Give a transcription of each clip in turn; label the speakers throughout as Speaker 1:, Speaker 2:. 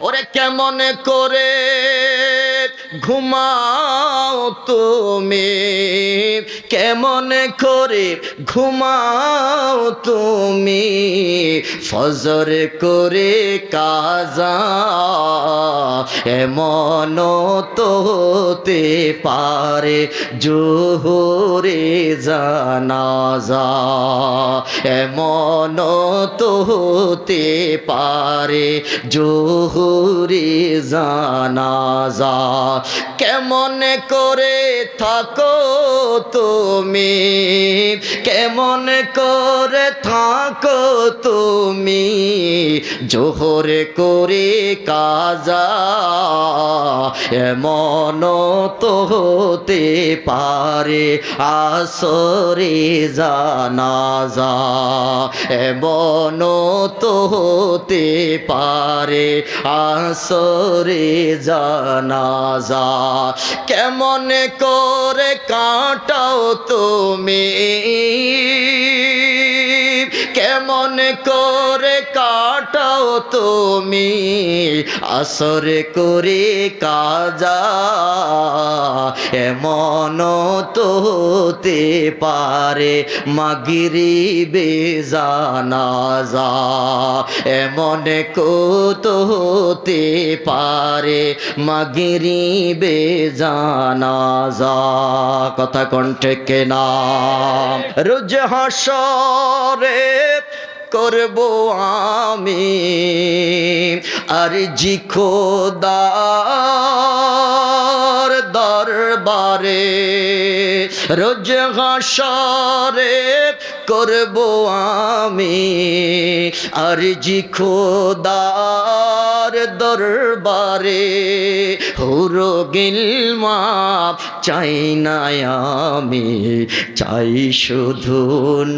Speaker 1: ওরে কেমন করে ঘুমাও তুমি? কেমন করে ঘুমাও তুমি? ফজর করে কাজা এমন তো হতে পারে জোহরে জানাজা এমন তো হতে পারে জোহরে জানাজা। কেমন করে থাকো তুমি কেমন করে থাকো তুমি? জোহরে করে কাজা এমন তো হতে পারে আসরে জানাজা এমন তো হতে পারে আসরে জানাজা কেমন করে কাটাও তুমি? কেমন করে কাটাও তুমি আসরে করে কাজা। এমন তো হতে পারে মাগিরি বেজানাজা এমন কত হতে পারে মাগিরি বেজানাজা কথা কণ্ঠে কেনা। রোজ হাসরে করব আমি। আর জি খোদার দরবারে রোজ হাসরে করব আমি। আর জি খোদার দরবারে হুরো গিলমা চাই না আমি, চাই শুধু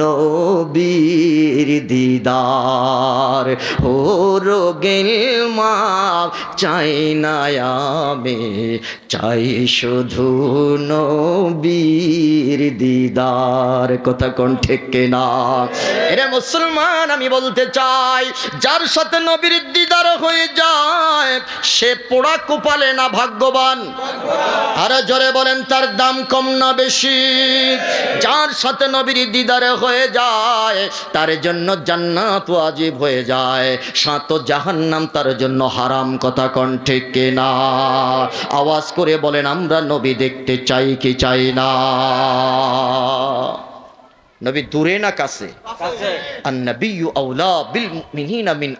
Speaker 1: নবীর দিদার। হুরো গিলমা চাই না আমি, চাই শুধু নবীর দিদার। কথা কোন ঠিক না এরে মুসলমান, আমি বলতে চাই, যার সাথে নবীর দিদার হয়ে যায়, সে পোড়া কোপালে না ভাগ্যবান? আরও জোরে বলেন, তার দাম কম না বেশি? যার সাথে নবীর দিদারে হয়ে যায়, তার জন্য জান্নাত ওয়াজিব হয়ে যায়। সাত জাহান্নাম তার জন্য হারাম কথা কণ্ঠে কেনা আওয়াজ করে বলেন, আমরা নবী দেখতে চাই কি চাই না? নবী দূরে না কাছে। মিন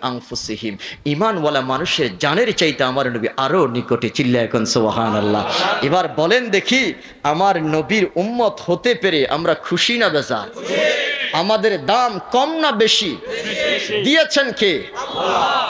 Speaker 1: ঈমানওয়ালা মানুষের জানের চাইতে আমার নবী আরও নিকটে চিল্লা এখন সুবহানাল্লাহ। এবার বলেন দেখি আমার নবীর উম্মত হতে পেরে আমরা খুশি না বেজা? আমাদের দাম কম না বেশি? দিয়েছেন কে?